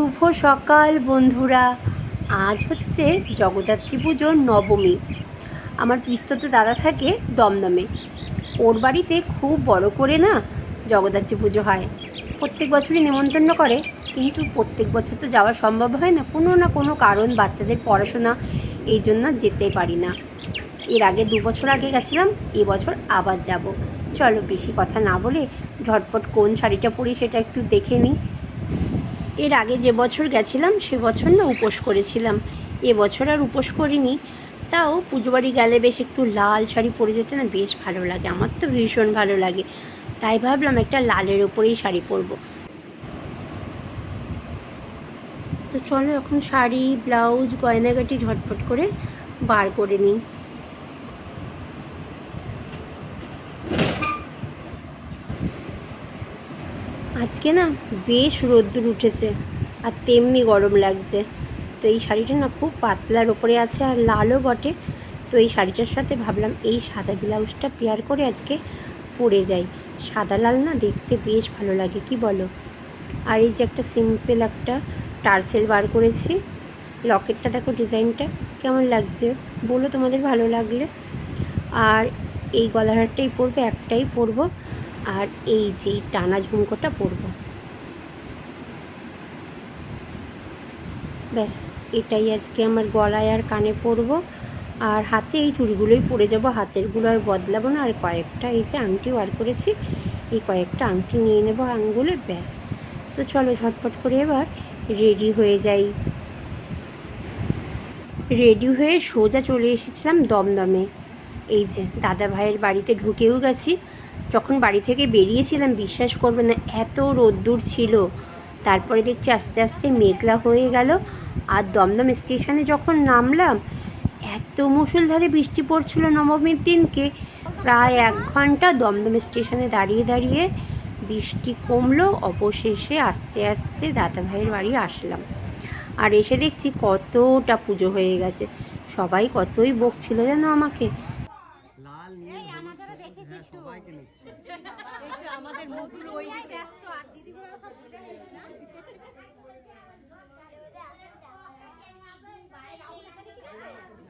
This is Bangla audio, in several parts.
শুভ সকাল, বন্ধুরা। আজ হচ্ছে জগদ্ধাত্রী পুজোর নবমী। আমার পিস্তত দাদা থাকে দমদমে। ওর বাড়িতে খুব বড় করে না জগদ্ধাত্রী পুজো হয়। প্রত্যেক বছরই নেমন্তন্ন করে, কিন্তু প্রত্যেক বছর তো যাওয়া সম্ভব হয় না। কোনো না কোনো কারণ বাচ্চাদের পড়াশোনা, এই জন্য যেতে পারি না। এর আগে দু বছর আগে গেছিলাম এবছর আবার যাব। চলো বেশি কথা না বলে ঝটপট কোন শাড়িটা পরি সেটা একটু দেখে নিই। এর আগে যে বছর গেছিলাম, সে বছর না উপোস করেছিলাম। এবছর আর উপোস করিনি। তাও পুজো বাড়ি গেলে বেশ একটু লাল শাড়ি পরে যেতে না বেশ ভালো লাগে। আমার তো ভীষণ ভালো লাগে। তাই ভাবলাম একটা লালের ওপরেই শাড়ি পরবো। তো চলো এখন শাড়ি, ব্লাউজ, গয়নাগাটি ঝটপট করে বার করে নিই। আজকে না বেশ রোদ্দুর উঠেছে আর তেমনি গরম লাগছে। তো এই শাড়িটা না খুব পাতলার ওপরে আছে আর লালও বটে। তো এই শাড়িটার সাথে ভাবলাম এই সাদা ব্লাউজটা পেয়ার করে আজকে পরে যাই। সাদা লাল না দেখতে বেশ ভালো লাগে, কি বলো? আর এই যে একটা সিম্পল একটা টার্সেল বার করেছি। লকেটটা দেখো ডিজাইনটা কেমন লাগছে? বলো তোমাদের ভালো লাগলে। আর এই গলাহারটাই পরবো, একটাই পরবো। আর এই যে টানা ঝুমকোটা পরবো। ব্যাস, এটাই আজকে আমার গলায় আর কানে পরবো। আর হাতে এই চুড়িগুলোই পরে যাব হাতেরগুলো আর বদলাবো না। আর কয়েকটা এই যে আংটি বার করেছি, এই কয়েকটা আংটি নিয়ে নেব আঙ্গুলে, ব্যাস। তো চলো ঝটপট করে এবার রেডি হয়ে যাই। রেডি হয়ে সোজা চলে এসেছিলাম দমদমে। এই যে দাদা ভাইয়ের বাড়িতে ঢুকেও গেছি। যখন বাড়ি থেকে বেরিয়েছিলাম, বিশ্বাস করবে না, এত রোদ্দুর ছিল। তারপরে দেখছি আস্তে আস্তে মেঘলা হয়ে গেল আর দমদম স্টেশনে যখন নামলাম, এত মুষলধারে বৃষ্টি পড়ছিল নবমীর দিনকে। প্রায় এক ঘণ্টা দমদম স্টেশনে দাঁড়িয়ে দাঁড়িয়ে বৃষ্টি কমলো, অবশেষে আস্তে আস্তে দাদা ভাইয়ের বাড়ি আসলাম। আর এসে দেখছি কতটা পুজো হয়ে গেছে। সবাই কতই বকছিল যেন আমাকে লাল নীল হলুদ, হ্যাঁ, সবাইকে নিচ্ছে আমাদের মধুর ওই ব্যস্ত আর দিদিগুলো সব ভুলে গেছি না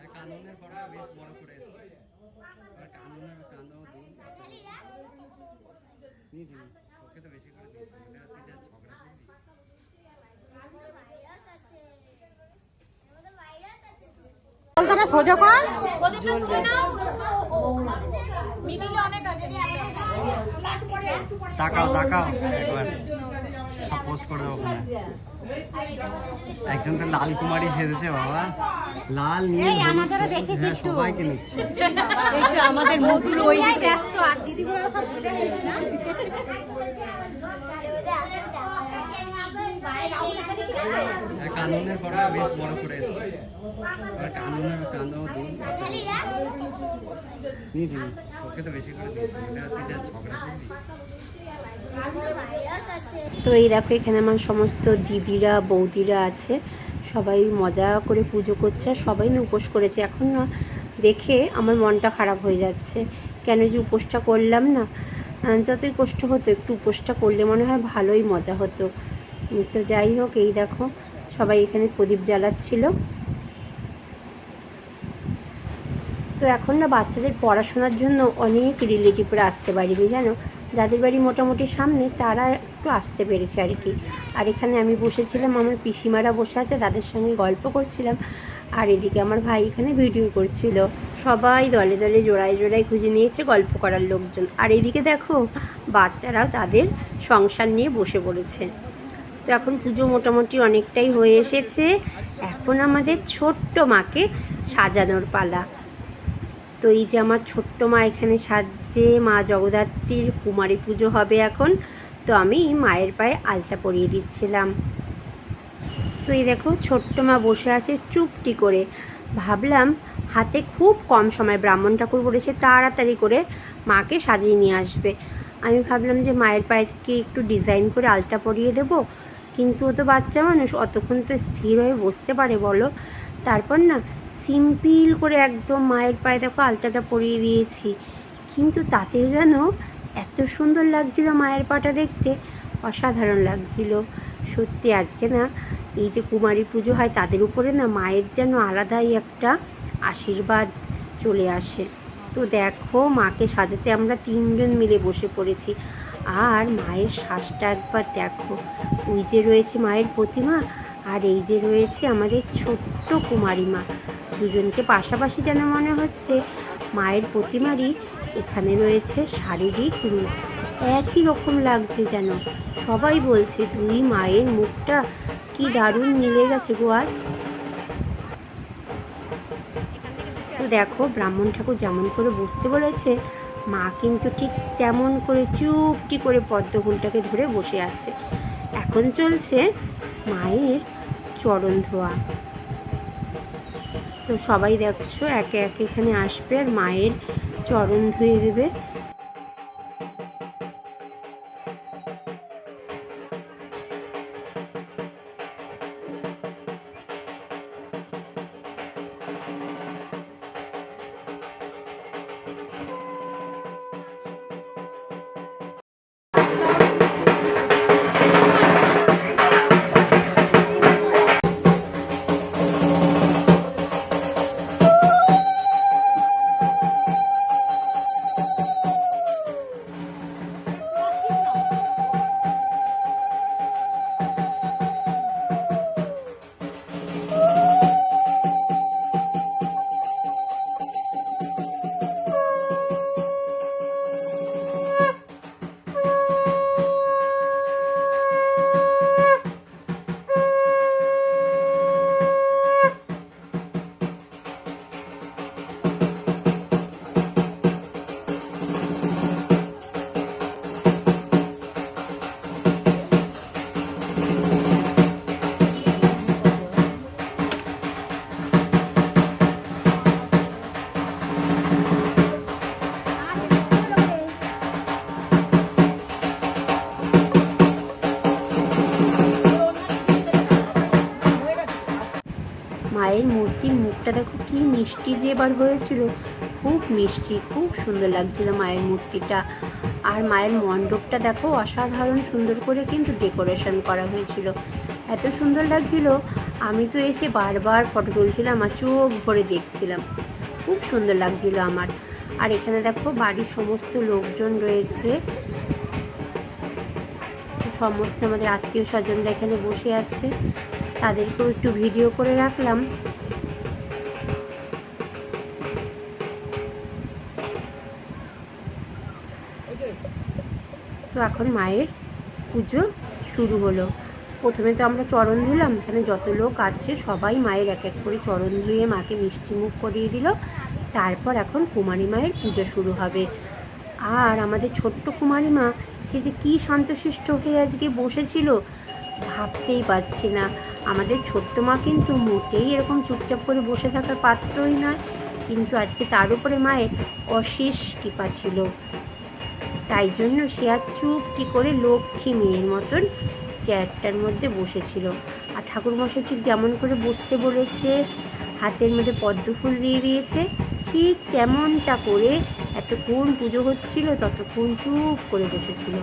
আর কানুনের পড়া বেশ বড় করে এসছে আর কানুনের কানও দুল নিয়েছি নিয়েছি ওকে তো বেশি করে ঝগড়া করবি। কলকাতা সোজা কর। তাকাও তাকাও একবার। পোস্ট করে ওখানে। একজন তো লাল কুমারী সেজেছে বাবা। লাল নীল আমাদেরও হ্যাঁ, একটু। সবাইকে নিচ্ছে। আমাদের মধুর ওই ব্যস্ত আর দিদিগুলো সব ভুলে গেছি না? কানুনের পড়া বেশ বড় করে আর কানুনের কানও নিয়েছি ওকে তো বেশি করে দিয়েছি তুই যা ঝগড়া করবি। তো এই দেখো, এখানে আমার সমস্ত দিদিরা, বৌদিরা আছে। সবাই মজা করে পুজো করছে, আর সবাই না উপোস করেছে। এখন না দেখে আমার মনটা খারাপ হয়ে যাচ্ছে। কেন যে উপোসটা করলাম না? যতই কষ্ট হতো, একটু উপোসটা করলে মনে হয় ভালোই মজা হতো। তো যাই হোক, এই দেখো, সবাই এখানে প্রদীপ জ্বালাচ্ছিল। তো এখন না বাচ্চাদের পড়াশোনার জন্য অনেক রিলেটিভরা আসতে পারিনি, জানো? যাদের বাড়ি মোটামুটি সামনে, তারা একটু আসতে পেরেছে আর কি। আর এখানে আমি বসেছিলাম, আমার পিসিমারা বসে আছে, তাদের সঙ্গে গল্প করছিলাম। আর এদিকে আমার ভাই এখানে ভিডিও করছিল। সবাই দলে দলে জোড়ায় জোড়ায় খুঁজে নিয়েছে গল্প করার লোকজন। আর এদিকে দেখো, বাচ্চারাও তাদের সংসার নিয়ে বসে পড়েছে। তো এখন পুজো মোটামুটি অনেকটাই হয়ে এসেছে। এখন আমাদের ছোট্ট মাকে সাজানোর পালা। তো এই যে আমার ছোট্ট মা এখানে সাজছে, মা জগদ্ধাত্রীর কুমারী পুজো হবে এখন। তো আমি মায়ের পায়ে আলতা পরিয়ে দিচ্ছিলাম। তো এই দেখো, ছোট্ট মা বসে আছে চুপটি করে। ভাবলাম হাতে খুব কম সময় ব্রাহ্মণ ঠাকুর বলেছে, তাড়াতাড়ি করে মাকে সাজিয়ে নিয়ে আসবে। আমি ভাবলাম যে মায়ের পায়ে থেকে একটু ডিজাইন করে আলতা পরিয়ে দেবো? কিন্তু ও তো বাচ্চা মানুষ, অতক্ষণ তো স্থির হয়ে বসতে পারে বলো। তারপর না সিম্পল করে একদম মায়ের পায়ে দেখো আলতাটা পরিয়ে দিয়েছি। কিন্তু তাতেও যেন এত সুন্দর লাগছিল মায়ের পাটা দেখতে। অসাধারণ লাগছিল। সত্যি আজকে না, এই যে কুমারী পুজো হয়, তাদের উপরে না মায়ের যেন আলাদাই একটা আশীর্বাদ চলে আসে। তো দেখো, মাকে সাজাতে আমরা তিনজন মিলে বসে পড়েছি। আর মায়ের শ্বাসটা একবার দেখো। ওই যে রয়েছে মায়ের প্রতিমা আর এই যে রয়েছে আমাদের ছোট্ট কুমারী মা। দুজনকে পাশাপাশি যেন মনে হচ্ছে মায়ের প্রতিমারই এখানে রয়েছে শারীরিক রূপ। একই রকম লাগছে যেন। সবাই বলছে দুই মায়ের মুখটা কি দারুণ মিলে গেছে গো আজ? তো দেখো, ব্রাহ্মণ ঠাকুর যেমন করে বসতে বলেছে, মা কিন্তু ঠিক তেমন করে চুপটি করে পদ্মফুলটাকে ধরে বসে আছে। এখন চলছে মায়ের চরণ ধোয়া। তো সবাই দেখছ একে একে এখানে আসবে আর মায়ের চরণ ধুয়ে দেবে। মায়ের মূর্তির মুখটা দেখো কি মিষ্টি যে এবার হয়েছিল। খুব মিষ্টি, খুব সুন্দর লাগছিল মায়ের মূর্তিটা। আর মায়ের মণ্ডপটা দেখো অসাধারণ সুন্দর করে কিন্তু ডেকোরেশন করা হয়েছিল। এত সুন্দর লাগছিল, আমি তো এসে বারবার ফটো তুলছিলাম আর চোখ ভরে দেখছিলাম। খুব সুন্দর লাগছিল আমার। আর এখানে দেখো বাড়ির সমস্ত লোকজন রয়েছে। সমস্ত আমাদের আত্মীয় স্বজনরা এখানে বসে আছে। তাদেরকেও একটু ভিডিও করে রাখলাম। তো এখন মায়ের পুজো শুরু হলো। প্রথমে তো আমরা চরণ ধুলাম এখানে যত লোক আছে সবাই মায়ের এক এক করে চরণ ধুয়ে মাকে মিষ্টি মুখ করিয়ে দিল। তারপর এখন কুমারী মায়ের পুজো শুরু হবে। আর আমাদের ছোট্ট কুমারী মা, সে যে কী শান্তশিষ্ট হয়ে আজকে বসেছিল, ভাবতেই পারছি না। আমাদের ছোট্ট মা কিন্তু মোটেই এরকম চুপচাপ করে বসে থাকার পাত্রই নয়। কিন্তু আজকে তার উপরে মায়ের অশেষ কৃপা ছিল। তাই জন্য সে আর চুপটি করে লক্ষ্মী মেয়ের মতন চেয়ারটার মধ্যে বসেছিল। আর ঠাকুরমশাই ঠিক যেমন করে বসতে বলেছে, হাতের মধ্যে পদ্ম ফুল দিয়ে দিয়েছে, ঠিক তেমনটা করে এতক্ষণ পুজো হচ্ছিল, ততক্ষণ চুপ করে বসেছিল।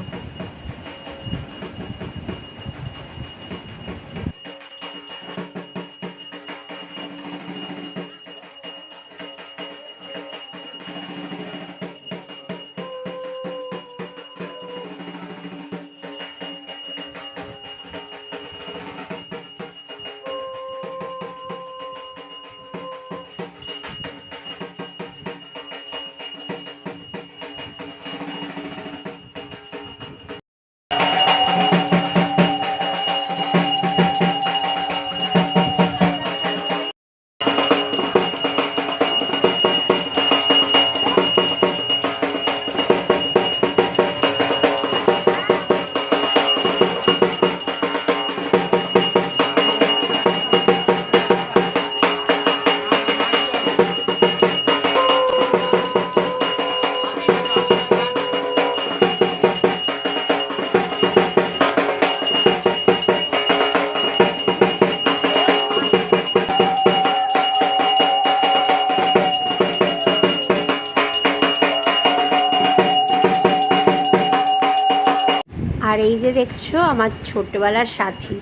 আর এই যে দেখছ, আমার ছোটবেলার সাথী,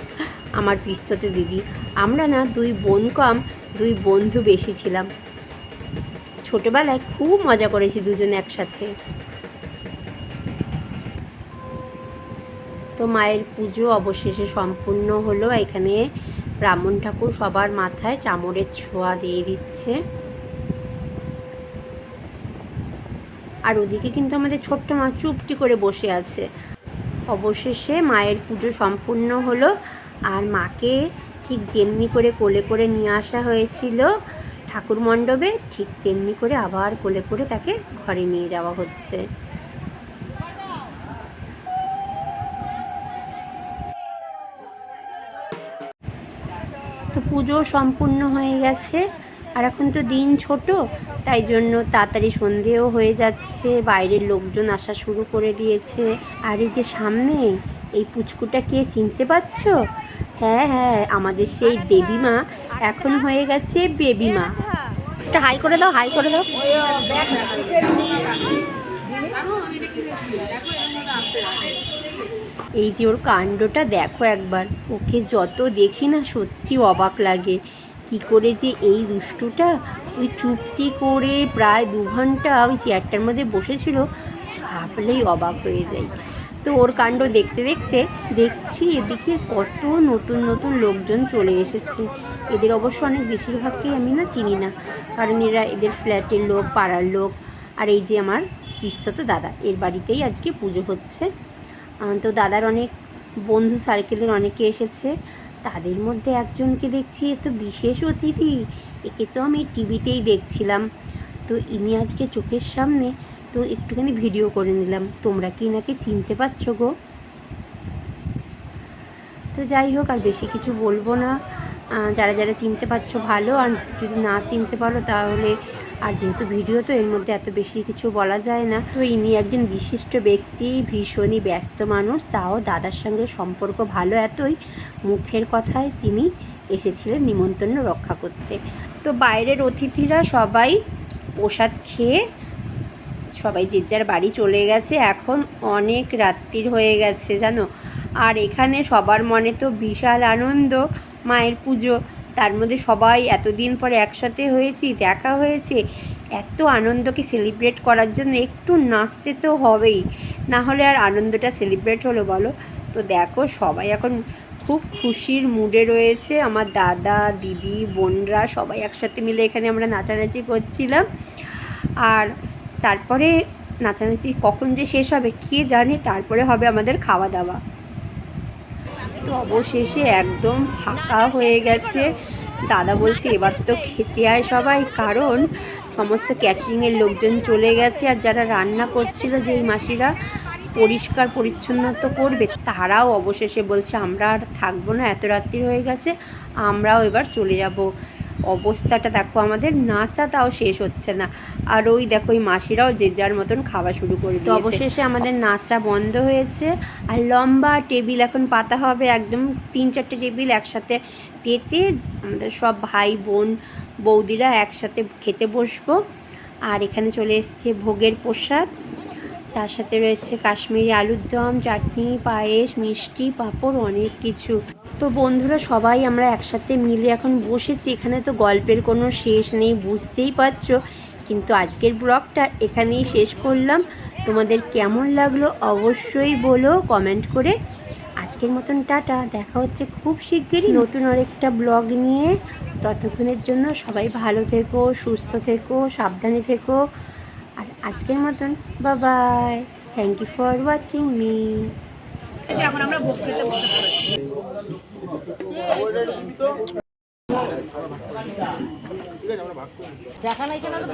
আমার পিস্ততে দিদি। আমরা না দুই বোন কম, দুই বন্ধু বেশি ছিলাম। ছোটবেলায় খুব মজা করেছি দুজন একসাথে। তো মায়ের পুজো অবশেষে সম্পূর্ণ হলো। এখানে ব্রাহ্মণ ঠাকুর সবার মাথায় চামড়ের ছোঁয়া দিয়ে দিচ্ছে। আর ওদিকে কিন্তু আমাদের ছোট্ট মা চুপটি করে বসে আছে। অবশেষে মায়ের পুজো সম্পূর্ণ হলো আর মাকে ঠিক যেমনি করে কোলে করে নিয়ে আসা হয়েছিল ঠাকুর মণ্ডপে, ঠিক তেমনি করে আবার কোলে করে তাকে ঘরে নিয়ে যাওয়া হচ্ছে। তো পুজো সম্পূর্ণ হয়ে গেছে। আর এখন তো দিন ছোট, তাই জন্য তাড়াতাড়ি সন্ধেও হয়ে যাচ্ছে, বাইরের লোকজন আসা শুরু করে দিয়েছে। আর এই যে সামনে, এই পুচকুটা কে চিনতে পারছ? হ্যাঁ হ্যাঁ আমাদের সেই দেবীমা এখন হয়ে গেছে বেবিমা। একটা হাই করে দাও, হাই করে দাও। এই যে ওর কাণ্ডটা, দেখো একবার, ওকে যত দেখি না সত্যি অবাক লাগে। করে যে এই দুষ্টুটা ওই চুপটি করে প্রায় দু ঘণ্টা ওই চেয়ারটার মধ্যে বসেছিল, ভাবলেই অবাক হয়ে যাই। তো ওর কাণ্ড দেখতে দেখতে দেখছি এদিকে কত নতুন নতুন লোকজন চলে এসেছে। এদের অবশ্য অনেক বেশিরভাগকেই আমি না চিনি না, কারণ এরা এদের ফ্ল্যাটের লোক, পাড়ার লোক। আর এই যে আমার পিস্তত দাদা, এর বাড়িতেই আজকে পুজো হচ্ছে। তো দাদার অনেক বন্ধু সার্কেলের অনেকে এসেছে। তাদের মধ্যে একজনকে দেখছি, এ তো বিশেষ অতিথি। একে তো আমি টিভিতেই দেখছিলাম। তো ইনি আজকে চোখের সামনে তো একটুখানি ভিডিও করে নিলাম। তোমরা কি নাকি চিনতে পারছ গো? তো যাই হোক, আর বেশি কিছু বলব না। যারা যারা চিনতে পারছ ভালো, আর যদি না চিনতে পারো তাহলে আর যেহেতু ভিডিও তো এর মধ্যে এত বেশি কিছু বলা যায় না, তো ইনি একজন বিশিষ্ট ব্যক্তি, ভীষণই ব্যস্ত মানুষ, তাও দাদার সঙ্গে সম্পর্ক ভালো এতই, মুখের কথায় তিনি এসেছিলেন নিমন্ত্রণ রক্ষা করতে। তো বাইরের অতিথিরা সবাই প্রসাদ খেয়ে সবাই যে যার বাড়ি চলে গেছে, এখন অনেক রাত্রির হয়ে গেছে, জানো? আর এখানে সবার মনে তো বিশাল আনন্দ, মায়ের পুজো। তার মধ্যে সবাই এতদিন পরে একসাথে হয়েছি, দেখা হয়েছে। এত আনন্দকে সেলিব্রেট করার জন্য একটু নাচতে তো হবেই। না হলে আর আনন্দটা সেলিব্রেট হলো বলো? তো দেখো, সবাই এখন খুব খুশির মুডে রয়েছে। আমার দাদা, দিদি, বোনরা সবাই একসাথে মিলে এখানে আমরা নাচানাচি করছিলাম। আর তারপরে নাচানাচি কখন যে শেষ হবে কে জানে? তারপরে হবে আমাদের খাওয়া দাওয়া। তো অবশেষে একদম ফাঁকা হয়ে গেছে। দাদা বলছে, এবার তো খেতে আয় সবাই। কারণ সমস্ত ক্যাটারিংয়ের লোকজন চলে গেছে আর যারা রান্না করছিল যেই মাসিরা, পরিষ্কার পরিচ্ছন্ন তো করবে, তারাও অবশেষে বলছে, আমরা আর থাকব না, এত রাত্রি হয়ে গেছে, আমরাও এবার চলে যাব। অবস্থাটা দেখো আমাদের নাচা তাও শেষ হচ্ছে না। আর ওই দেখো ওই মাসিরাও যে যার মতন খাওয়া শুরু করে তো অবশেষে আমাদের নাচা বন্ধ হয়েছে আর লম্বা টেবিল এখন পাতা হবে একদম তিন চারটে টেবিল একসাথে পেতে আমাদের সব ভাই বোন বৌদিরা একসাথে খেতে বসবো। আর এখানে চলে এসছে ভোগের প্রসাদ তার সাথে রয়েছে কাশ্মীরি আলুর দম চাটনি পায়েস মিষ্টি পাঁপড় অনেক কিছু। তো বন্ধুরা সবাই আমরা একসাথে মিলে এখন বসেছি। এখানে তো গল্পের কোনো শেষ নেই, বুঝতেই পারছ। কিন্তু আজকের ব্লগটা এখানেই শেষ করলাম। তোমাদের কেমন লাগল অবশ্যই বলো কমেন্ট করে। আজকের মতন টাটা, দেখা হচ্ছে খুব শিগগিরই নতুন আরেকটা ব্লগ নিয়ে। ততক্ষণের জন্য সবাই ভালো থেকো, সুস্থ থেকো, সাবধানে থেকো। আর আজকের মতন bye bye thank you for watching me এখন আমরা ভোগ বসে পড়েছি। দেখা নাই কেন তো?